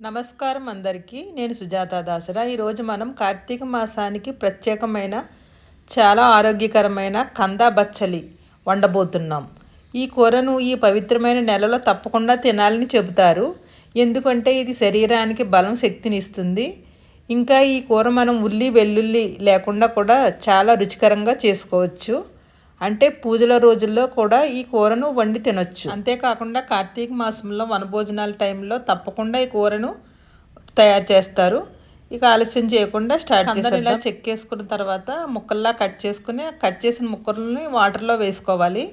నమస్కారం అందరికీ. నేను సుజాత దాసరా. ఈరోజు మనం కార్తీక మాసానికి ప్రత్యేకమైన చాలా ఆరోగ్యకరమైన కంద బచ్చలి వండబోతున్నాం. ఈ కూరను ఈ పవిత్రమైన నెలలో తప్పకుండా తినాలని చెబుతారు. ఎందుకంటే ఇది శరీరానికి బలం శక్తినిస్తుంది ఇంకా ఈ కూర మనం ఉల్లి వెల్లుల్లి లేకుండా కూడా చాలా రుచికరంగా చేసుకోవచ్చు. అంటే పూజల రోజుల్లో కూడా ఈ కూరను వండి తినొచ్చు. అంతేకాకుండా కార్తీక మాసంలో వనభోజనాల టైంలో తప్పకుండా ఈ కూరను తయారు చేస్తారు. ఇక ఆలస్యం చేయకుండా స్టార్ట్ చేస్తారు ఇలా చెక్ చేసుకున్న తర్వాత ముక్కల్లా కట్ చేసుకుని కట్ చేసిన ముక్కల్ని వాటర్లో వేసుకోవాలి.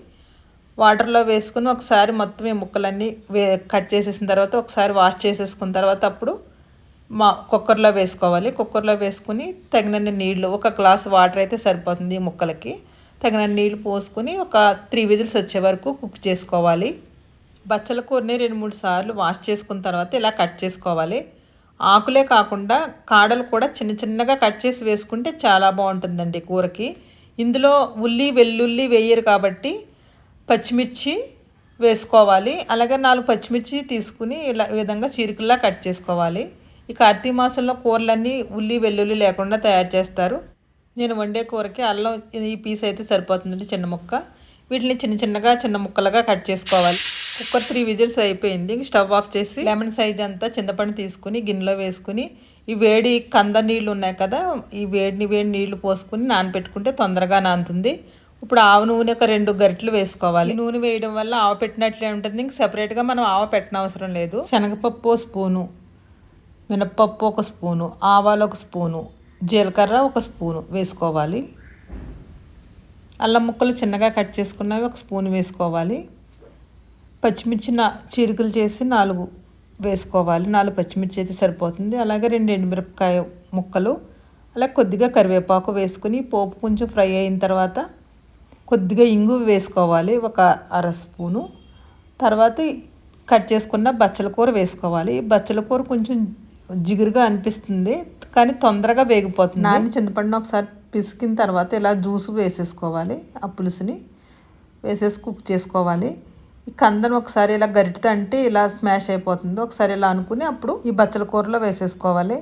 వాటర్లో వేసుకుని ఒకసారి మొత్తం ఈ ముక్కలన్నీ వే కట్ చేసేసిన తర్వాత ఒకసారి వాష్ చేసేసుకున్న తర్వాత అప్పుడు మా కుక్కర్లో వేసుకోవాలి. కుక్కర్లో వేసుకుని తగినన్ని నీళ్ళు ఒక గ్లాస్ వాటర్ అయితే సరిపోతుంది ఈ ముక్కలకి. తగిన నీళ్ళు పోసుకొని ఒక త్రీ విజిల్స్ వచ్చే వరకు కుక్ చేసుకోవాలి. బచ్చల కూరని రెండు మూడు సార్లు వాష్ చేసుకున్న తర్వాత ఇలా కట్ చేసుకోవాలి. ఆకులే కాకుండా కాడలు కూడా చిన్న చిన్నగా కట్ చేసి వేసుకుంటే చాలా బాగుంటుందండి కూరకి. ఇందులో ఉల్లి వెల్లుల్లి వేయరు కాబట్టి పచ్చిమిర్చి వేసుకోవాలి. అలాగే నాలుగు పచ్చిమిర్చి తీసుకుని ఇలా విధంగా చీరికల్లా కట్ చేసుకోవాలి. ఈ కార్తీక మాసంలో కూరలన్నీ ఉల్లి వెల్లుల్లి లేకుండా తయారు చేస్తారు. నేను వండే కూరకి అల్లం ఈ పీస్ అయితే సరిపోతుందండి చిన్న ముక్క. వీటిని చిన్న చిన్నగా చిన్న ముక్కలుగా కట్ చేసుకోవాలి. కుక్కర్ త్రీ విజిల్స్ అయిపోయింది. స్టవ్ ఆఫ్ చేసి లెమన్ సైజ్ అంతా చింతపండు తీసుకుని గిన్నెలో వేసుకుని ఈ వేడి కంద నీళ్ళు ఉన్నాయి కదా ఈ వేడిని వేడి నీళ్ళు పోసుకుని నానబెట్టుకుంటే తొందరగా నానుతుంది. ఇప్పుడు ఆవు నూనె ఒక రెండు గరిటలు వేసుకోవాలి. నూనె వేయడం వల్ల ఆవ పెట్టినట్లే ఉంటుంది ఇంక సపరేట్గా మనం ఆవ పెట్టనవసరం లేదు. శనగపప్పు స్పూను మినప్పప్పు ఒక స్పూను ఆవాలు ఒక స్పూను జీలకర్ర ఒక స్పూను వేసుకోవాలి. అల్లం ముక్కలు చిన్నగా కట్ చేసుకున్నవి ఒక స్పూన్ వేసుకోవాలి. పచ్చిమిర్చి నా చీరికలు చేసి నాలుగు వేసుకోవాలి. నాలుగు పచ్చిమిర్చి అయితే సరిపోతుంది. అలాగే రెండు ఎండుమిరపకాయ ముక్కలు అలాగే కొద్దిగా కరివేపాకు వేసుకుని పోపు కొంచెం ఫ్రై అయిన తర్వాత కొద్దిగా ఇంగు వేసుకోవాలి ఒక అర స్పూను. తర్వాత కట్ చేసుకున్న బచ్చల కూర వేసుకోవాలి. బచ్చల కూర కొంచెం జిగురుగా అనిపిస్తుంది. కానీ తొందరగా వేగిపోతుంది. నాని చింతపండుని ఒకసారి పిసికిన తర్వాత ఇలా జ్యూస్ వేసేసుకోవాలి. ఆ పులుసుని వేసేసి కుక్ చేసుకోవాలి. ఈ కందను ఒకసారి ఇలా గరిటతో అంటే ఇలా స్మాష్ అయిపోతుంది. ఒకసారి ఇలా అనుకుని అప్పుడు ఈ బచ్చల కూరలో వేసేసుకోవాలి.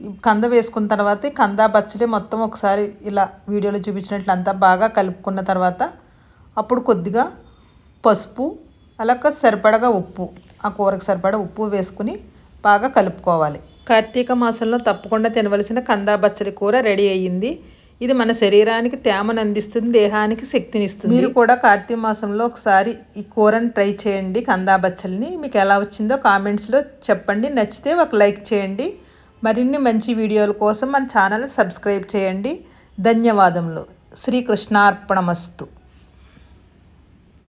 ఈ కంద వేసుకున్న తర్వాత ఈ కంద బచ్చలి మొత్తం ఒకసారి ఇలా వీడియోలో చూపించినట్లు అంతా బాగా కలుపుకున్న తర్వాత అప్పుడు కొద్దిగా పసుపు అలాగ సరిపడగా ఉప్పు ఆ కూరకు సరిపడా ఉప్పు వేసుకుని బాగా కలుపుకోవాలి. కార్తీక మాసంలో తప్పకుండా తినవలసిన కందా బచ్చలి కూర రెడీ అయ్యింది. ఇది మన శరీరానికి తేమను అందిస్తుంది దేహానికి శక్తినిస్తుంది. మీరు కూడా కార్తీక మాసంలో ఒకసారి ఈ కూరను ట్రై చేయండి కందా బచ్చల్ని. మీకు ఎలా వచ్చిందో కామెంట్స్లో చెప్పండి. నచ్చితే ఒక లైక్ చేయండి. మరిన్ని మంచి వీడియోల కోసం మన ఛానల్ సబ్స్క్రైబ్ చేయండి. ధన్యవాదములు. శ్రీకృష్ణార్పణమస్తు.